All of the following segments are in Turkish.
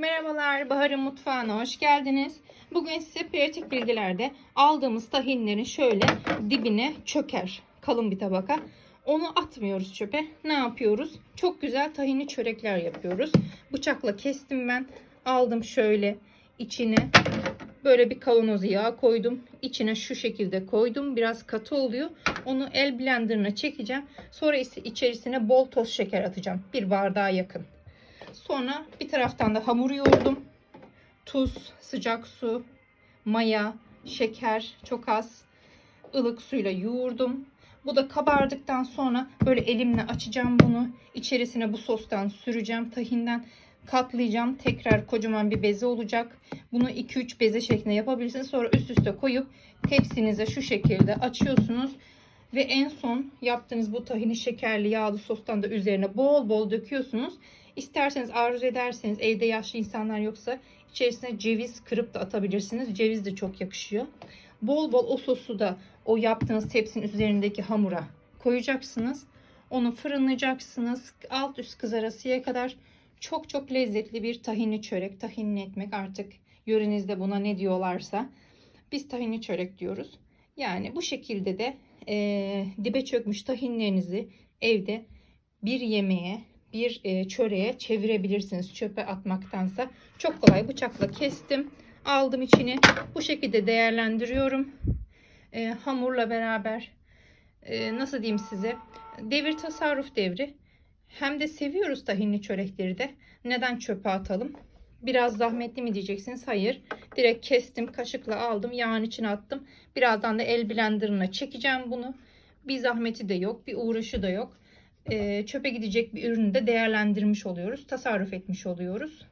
Merhabalar, Bahar'ın mutfağına hoş geldiniz. Bugün size pratik bilgilerde aldığımız tahinlerin şöyle dibine çöker kalın bir tabaka. Onu atmıyoruz çöpe. Ne yapıyoruz? Çok güzel tahinli çörekler yapıyoruz. Bıçakla kestim ben. Aldım şöyle içine böyle bir kavanoz yağ koydum. İçine şu şekilde koydum. Biraz katı oluyor. Onu el blenderına çekeceğim. Sonra ise içerisine bol toz şeker atacağım. Bir bardağa yakın. Sonra bir taraftan da hamur yoğurdum. Tuz, sıcak su, maya, şeker çok az ılık suyla yoğurdum. Bu da kabardıktan sonra böyle elimle açacağım bunu. İçerisine bu sostan süreceğim. Tahinden katlayacağım. Tekrar kocaman bir beze olacak. Bunu 2-3 beze şeklinde yapabilirsiniz. Sonra üst üste koyup tepsinize şu şekilde açıyorsunuz. Ve en son yaptığınız bu tahini şekerli yağlı sostan da üzerine bol bol döküyorsunuz. İsterseniz arzu ederseniz evde yaşlı insanlar yoksa içerisine ceviz kırıp da atabilirsiniz. Ceviz de çok yakışıyor. Bol bol o sosu da o yaptığınız tepsinin üzerindeki hamura koyacaksınız. Onu fırınlayacaksınız. Alt üst kızarasıya kadar çok çok lezzetli bir tahinli çörek, tahinli ekmek artık yörenizde buna ne diyorlarsa. Biz tahinli çörek diyoruz. Yani bu şekilde de e, dibe çökmüş tahinlerinizi evde bir yemeğe, bir e, çöreğe çevirebilirsiniz. Çöpe atmaktansa. Çok kolay bıçakla kestim. Aldım içini. Bu şekilde değerlendiriyorum. E, hamurla beraber e, nasıl diyeyim size devir tasarruf devri. Hem de seviyoruz tahinli çörekleri de. Neden çöpe atalım? Biraz zahmetli mi diyeceksiniz? Hayır. Direkt kestim, kaşıkla aldım, yağın içine attım. Birazdan da el blenderına çekeceğim bunu. Bir zahmeti de yok, bir uğraşı da yok. Ee, çöpe gidecek bir ürünü de değerlendirmiş oluyoruz. Tasarruf etmiş oluyoruz.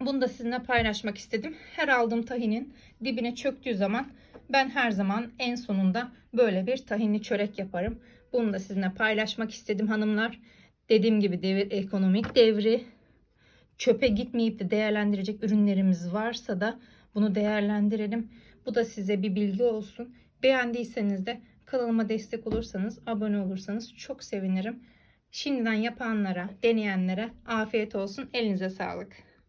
Bunu da sizinle paylaşmak istedim. Her aldığım tahinin dibine çöktüğü zaman ben her zaman en sonunda böyle bir tahinli çörek yaparım. Bunu da sizinle paylaşmak istedim hanımlar. Dediğim gibi devir ekonomik devri. Çöpe gitmeyip de değerlendirecek ürünlerimiz varsa da bunu değerlendirelim. Bu da size bir bilgi olsun. Beğendiyseniz de kanalıma destek olursanız, abone olursanız çok sevinirim. Şimdiden yapanlara, deneyenlere afiyet olsun. Elinize sağlık.